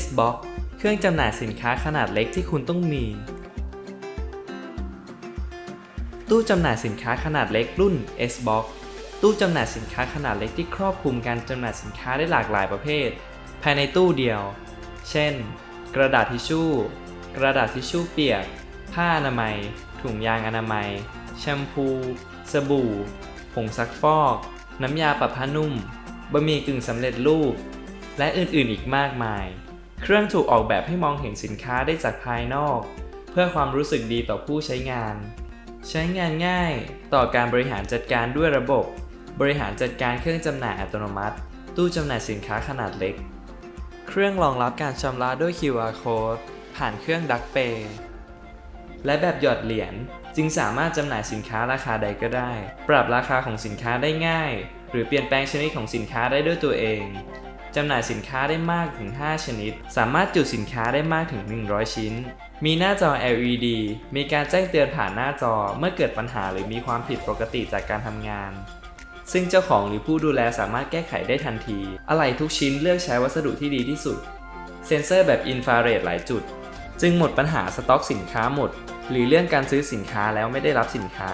S-Box เครื่องจำหน่ายสินค้าขนาดเล็กที่คุณต้องมี ตู้จำหน่ายสินค้าขนาดเล็กรุ่น S-Box ตู้จำหน่ายสินค้าขนาดเล็กที่ครอบคลุมการจำหน่ายสินค้าได้หลากหลายประเภท ภายในตู้เดียว เช่น กระดาษทิชชู่ กระดาษทิชชู่เปียก ผ้าอนามัย ถุงยางอนามัย แชมพู สบู่ ผงซักฟอก น้ำยาปรับผ้านุ่มบะหมี่กึ่งสำเร็จรูป และอื่นๆอีกมากมาย เครื่องถูกออกแบบให้มองเห็นสินค้าได้จากภายนอก เพื่อความรู้สึกดีต่อผู้ใช้งาน ใช้งานง่ายต่อการบริหารจัดการด้วยระบบ บริหารจัดการเครื่องจำหน่ายอัตโนมัติ ตู้จำหน่ายสินค้าขนาดเล็ก เครื่องรองรับการชำระด้วย QR code ผ่านเครื่อง Duck Pay และแบบหยอดเหรียญจึงสามารถจำหน่ายสินค้าราคาใดก็ได้ ปรับราคาของสินค้าได้ง่าย หรือเปลี่ยนแปลงชนิดของสินค้าได้ด้วยตัวเอง จำหน่ายสินค้าได้มากถึง 5 ชนิด สามารถจุสินค้าได้มากถึง 100 ชิ้น มีหน้าจอ LED มีการแจ้งเตือนผ่านหน้าจอเมื่อเกิดปัญหาหรือมีความผิดปกติจากการทำงาน ซึ่งเจ้าของหรือผู้ดูแลสามารถแก้ไขได้ทันที อะไหล่ทุกชิ้นเลือกใช้วัสดุที่ดีที่สุด เซ็นเซอร์แบบอินฟราเรดหลายจุด จึงหมดปัญหาสต็อกสินค้าหมด หรือเรื่องการซื้อสินค้าแล้วไม่ได้รับสินค้า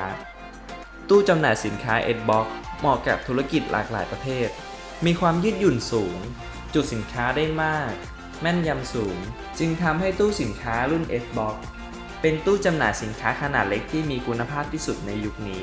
ตู้จำหน่ายสินค้า e d b o x เหมาะกับธุรกิจหลากหลายประเภท มีความยืดหยุ่นสูง จุดสินค้าได้มาก แม่นยำสูง จึงทำให้ตู้สินค้ารุ่น Xbox เป็นตู้จำหน่ายสินค้าขนาดเล็กที่มีคุณภาพที่สุดในยุคนี้